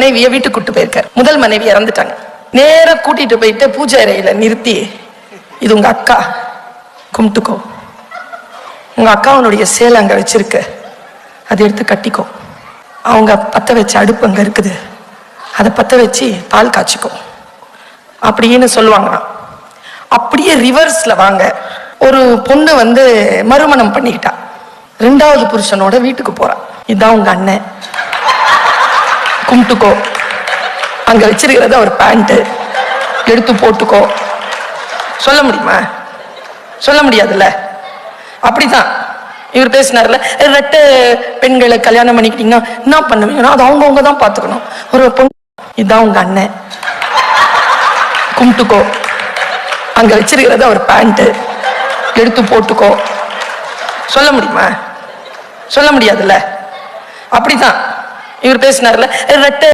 மனைவிய வீட்டுக்கு கூட்டு போயிருக்காரு. முதல் மனைவி இறந்துட்டாங்க. நேர கூட்டிட்டு போயிட்டு பூஜை அறையில நிறுத்தி இது உங்க அக்கா. கும்பிட்டுக்கோ. உங்க அக்காவனுடைய சேலை அங்க வச்சிருக்க. அதை எடுத்து கட்டிக்கோ. அவங்க பத்த வச்ச அடுப்பு அங்க இருக்குது. அதை பத்த வச்சு பால் காய்ச்சிக்கோ. அப்படின்னு சொல்லுவாங்களாம். அப்படியே ரிவர்ஸ்ல வாங்க. ஒரு பொண்ணு வந்து மறுமணம் பண்ணிக்கிட்டா. ரெண்டாவது புருஷனோட வீட்டுக்கு போறா. இதான் உங்க அண்ணன். கும்பிட்டுக்கோ. அங்க வச்சிருக்கிறது அவர் பேண்ட் எடுத்து போட்டுக்கோ. சொல்ல முடியுமா? சொல்ல முடியாதுல்ல? அப்படிதான் இவர் பேசினார்ல ரெட்டை பெண்களை கல்யாணம் பண்ணிக்கிட்டீங்கன்னா என்ன பண்ணுவீங்கன்னா அது அவங்கவுங்க தான் பார்த்துக்கணும். ஒரு பொண்ணு இதான் உங்க அண்ணன். கும்பிட்டுக்கோ. அங்க வச்சிருக்கிறது அவர் பேண்ட் எடுத்து போட்டுக்கோ. சொல்ல முடியுமா? சொல்ல முடியாதுல்ல? அப்படிதான் இவர் பேசினார்ல ரெட்டை